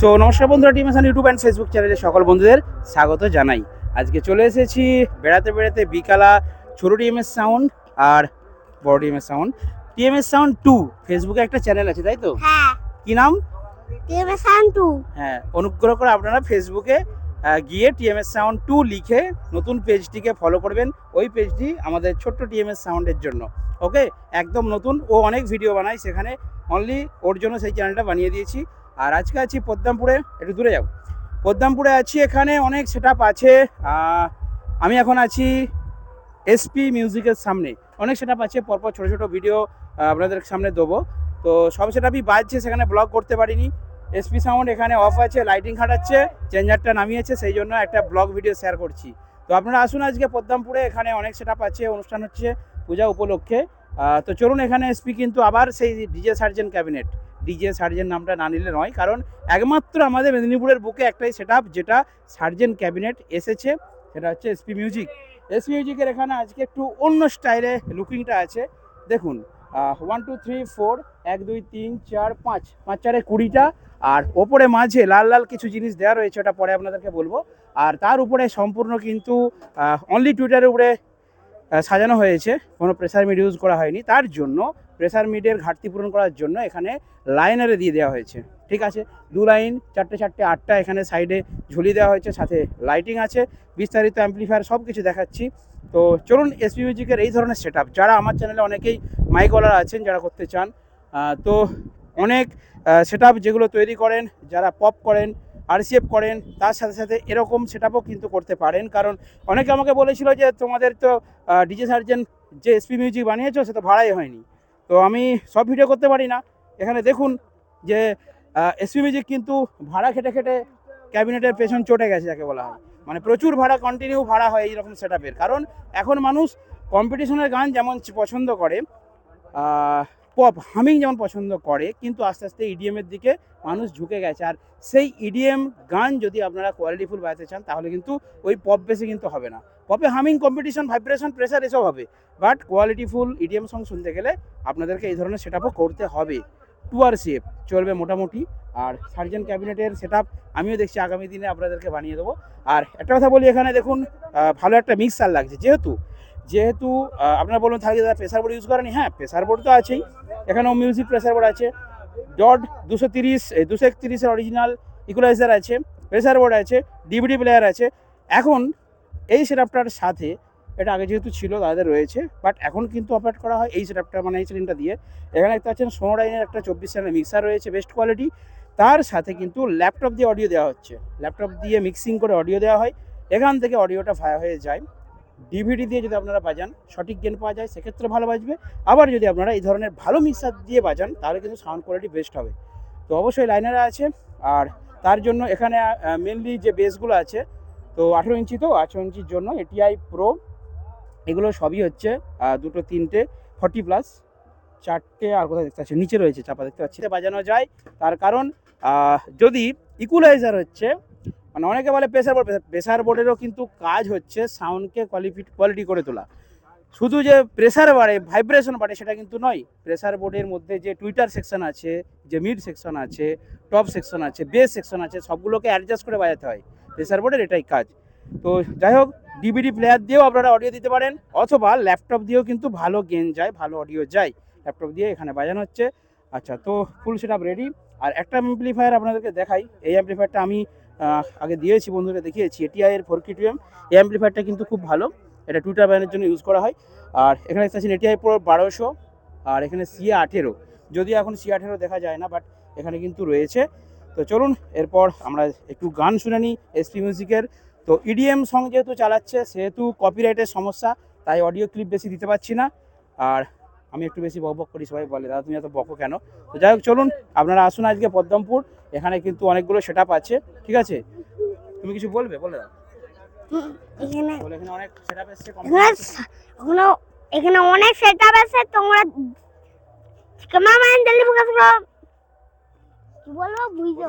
So নমস্কার বন্ধুরা team Ehsan YouTube and Facebook চ্যানেলে সকল বন্ধুদের স্বাগত জানাই। আজকে চলে এসেছি বেড়াতে বেড়াতে বিকালা ছোট টিএমএস সাউন্ড আর বড় TMS sound TMS sound to ফেসবুকে একটা চ্যানেল আছে তাই তো? হ্যাঁ। কি নাম? টিএমএসআন টু হ্যাঁ অনুগ্রহ করে আপনারা ফেসবুকে গিয়ে টিএমএস সাউন্ড টু লিখে নতুন পেজটিকে ফলো করবেন। ওই পেজটি আমাদের ছোট্ট টিএমএস সাউন্ডের জন্য। ওকে একদম নতুন। ও অনেক ভিডিও বানায় সেখানে অনলি ওর জন্য সেই চ্যানেলটা বানিয়ে দিয়েছি। আর আজকে আছি পদ্মামপুরে একটু দূরে যাও পদ্মামপুরে আছি, এখানে অনেক সেট আছে। আমি এখন আছি এসপি মিউজিকের সামনে। অনেক সেট আছে, পরপর ছোটো ছোটো ভিডিও আপনাদের সামনে দেবো। তো সব সেটআপই বাজছে, সেখানে ব্লগ করতে পারিনি। এসপি সাউন্ড এখানে অফ আছে লাইটিং খাটাচ্ছে চেঞ্জারটা নামিয়েছে, সেই জন্য একটা ব্লগ ভিডিও শেয়ার করছি। তো আপনারা আসুন আজকে পদ্মামপুরে এখানে অনেক সেটআপ আছে, অনুষ্ঠান হচ্ছে, পূজা উপলক্ষে। তো চলুন এখানে এসপি কিন্তু আবার সেই DJ surgeon cabinet DJ surgeon নামটা না নিলে নয়, কারণ একমাত্র আমাদের মেদিনীপুরের বুকে একটাই সেটআপ যেটা সার্জেন ক্যাবিনেট এসেছে, সেটা হচ্ছে এসপি মিউজিক এসপি মিউজিকের এখানে আজকে একটু অন্য স্টাইলে লুকিংটা আছে। দেখুন ওয়ান টু থ্রি ফোর এক, দুই, তিন, চার, পাঁচ পাঁচ, চারে কুড়িটা, আর ওপরে মাঝে লাল লাল কিছু জিনিস দেওয়া রয়েছে, ওটা পরে আপনাদেরকে বলব। আর তার উপরে সম্পূর্ণ কিন্তু অনলি টুইটারের উপরে সাজানো হয়েছে, কোনো প্রেসার মিড ইউজ করা হয়নি। তার জন্য প্রেসার মিডের ঘাটতি পূরণ করার জন্য এখানে লাইনারে দিয়ে দেওয়া হয়েছে। ঠিক আছে? দু লাইন, চারটে চারটে, আটটা এখানে সাইডে ঝুলিয়ে দেওয়া হয়েছে, সাথে লাইটিং আছে, বিস্তারিত অ্যাম্পলিফায়ার সব কিছু দেখাচ্ছি। তো চলুন এসপি মিউজিকের এই ধরনের সেট যারা আমার চ্যানেলে অনেকেই মাইকওয়ালার আছেন, যারা করতে চান তো অনেক সেট যেগুলো তৈরি করেন, যারা পপ করেন আরসিএফ করেন, তার সাথে সাথে এরকম সেট কিন্তু করতে পারেন। কারণ অনেকে আমাকে বলেছিল যে তোমাদের তো ডিজে সার্জেন যে এসপি মিউজিক বানিয়েছো, সে তো ভাড়াই হয়নি। তো আমি সব ভিডিও করতে পারি না। এখানে দেখুন যে এসপি মিউজিক কিন্তু ভাড়া খেটে খেটে ক্যাবিনেটের পেছন চটে গেছে যাকে বলা হয়। মানে প্রচুর ভাড়া কন্টিনিউ ভাড়া হয় এইরকম সেট কারণ এখন মানুষ কম্পিটিশনের গান যেমন পছন্দ করে পপ হামিং যেমন পছন্দ করে, কিন্তু আস্তে আস্তে ইডিএমের দিকে মানুষ ঝুঁকে গেছে। আর সেই ইডিএম গান যদি আপনারা কোয়ালিটিফুল বাজাতে চান, তাহলে কিন্তু ওই পপ বেসে কিন্তু হবে না। পপে হামিং কম্পিটিশন ভাইব্রেশন প্রেসার এসব হবে। বাট কোয়ালিটিফুল ইডিএম সং শুনতে গেলে আপনাদেরকে এই ধরনের সেট করতে হবে। টু আর শেপ চলবে মোটামুটি। আর সার্জেন ক্যাবিনেটের সেট আমিও দেখছি আগামী দিনে আপনাদেরকে বানিয়ে দেবো। আর একটা কথা বলি এখানে, দেখুন ভালো একটা মিক্সার লাগছে। যেহেতু যেহেতু আপনারা বলুন থাকে দাদা প্রেসার বোর্ড ইউজ করেনি? হ্যাঁ প্রেসার বোর্ড তো আছেই। এখানেও মিউজিক প্রেসার বোর্ড আছে। ডট দুশো তিরিশ দুশো একত্রিশের অরিজিনাল ইকুলাইজার আছে প্রেসার বোর্ড আছে ডিভিডি প্লেয়ার আছে। এখন এই সেটআপটার সাথে, এটা আগে যেহেতু ছিল, তাদের রয়েছে বাট এখন কিন্তু অপারেট করা হয় এই সেটআপটা মানে এই সিলিংটা দিয়ে। এখানে দেখতে পাচ্ছেন সোনোডাইনের একটা চব্বিশ চ্যানেল মিক্সার রয়েছে বেস্ট কোয়ালিটি তার সাথে কিন্তু ল্যাপটপ দিয়ে অডিও দেওয়া হচ্ছে। ল্যাপটপ দিয়ে মিক্সিং করে অডিও দেওয়া হয়। এখান থেকে অডিওটা ফায়া হয়ে যায়। ডিভিডি দিয়ে যদি আপনারা বাজান, সঠিক গেন পাওয়া যায়, সেক্ষেত্রে ভালো বাজবে। আবার যদি আপনারা এই ধরনের ভালো মিক্সার দিয়ে বাজান, তাহলে কিন্তু সাউন্ড কোয়ালিটি বেস্ট হবে। তো অবশ্যই লাইনারে আছে, আর তার জন্য এখানে মেনলি যে বেসগুলো আছে, তো আঠেরো ইঞ্চি তো, আঠেরো ইঞ্চির জন্য এটিআই প্রো এগুলো সবই হচ্ছে দুটো, তিনটে ফর্টি প্লাস চারটে আর কোথায় দেখতে পাচ্ছি? নিচে রয়েছে, চাপা দেখতে পাচ্ছি। বাজানো যায়, তার কারণ যদি ইকুলাইজার হচ্ছে মানে অনেকে বলে প্রেসার বোর্ড প্রেসার বোর্ডেরও কিন্তু কাজ হচ্ছে সাউন্ডকে কোয়ালিফি কোয়ালিটি করে তোলা। শুধু যে প্রেসার বাড়ে ভাইব্রেশন বাড়ে সেটা কিন্তু নয়। প্রেসার বোর্ডের মধ্যে যে টুইটার সেকশন আছে, যে মিড সেকশন আছে টপ সেকশন আছে বেস সেকশন আছে, সবগুলোকে অ্যাডজাস্ট করে বাজাতে হয়। প্রেসার বোর্ডের এটাই কাজ। তো যাই হোক ডিভিডি প্লেয়ার দিয়েও আপনারা অডিও দিতে পারেন, অথবা ল্যাপটপ দিয়েও কিন্তু ভালো গেন যায়, ভালো অডিও যায়। ল্যাপটপ দিয়ে এখানে বাজানো হচ্ছে। আচ্ছা তো ফুল সেট রেডি আর একটা অ্যাম্পলিফায়ার আপনাদেরকে দেখাই। এই অ্যাম্পলিফায়ারটা আমি আগে দিয়েছি বন্ধুরা, দেখিয়েছি। এটিআই এর ফোর কি টু এম এই অ্যাম্পলিফায়ারটা কিন্তু খুব ভালো। এটা টুইটার ব্যানের জন্য ইউজ করা হয়। আর এখানে পাচ্ছেন এটিআই প্রো বারোশো, আর এখানে সি আঠেরো। যদিও এখন সি আঠেরো দেখা যায় না বাট এখানে কিন্তু রয়েছে। তো চলুন, এরপর আমরা একটু গান শুনে নিই এসপি মিউজিকের তো ইডিএম সং যেহেতু চালাচ্ছে, সেহেতু কপিরাইটের সমস্যা, তাই অডিও ক্লিপ বেশি দিতে পারছি না। আর আমি একটু বেশি বক বক করি সবাই বলে দাদা তুমি এত বকো কেন? তো যাই হোক চলুন আপনারা আসুন আজকে পদ্মপুর এখানে কিন্তু অনেকগুলো সেট আছে ঠিক আছে? তুমি কিছু বলবে? বলে দাও। এখানে অনেক সেট আপ এসছে এখানে অনেক সেট আপ আছে তোমরা ক্যামেরাম্যান জলদি ফোকাস করো। কি বলব বুঝতে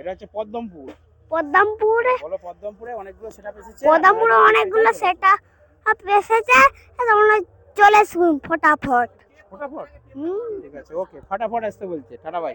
এটা হচ্ছে পদ্মমপুর। পদ্মপুরে বলো পদ্মমপুরে অনেকগুলো সেট আপ এসেছে পদ্মপুরে অনেকগুলো সেট আপ এসেছে তোমরা চলে আসুন ফটাফট। ফটাফট? হুম। ঠিক আছে ওকে ফটাফট আসতে বলছে টাটা বাই।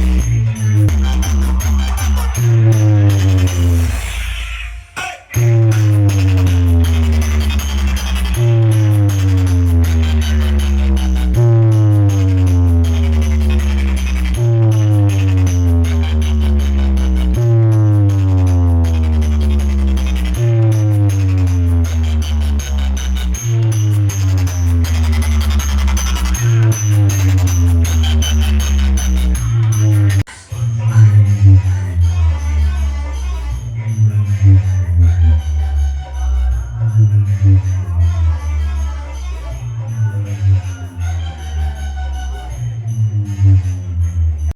Mm-hmm.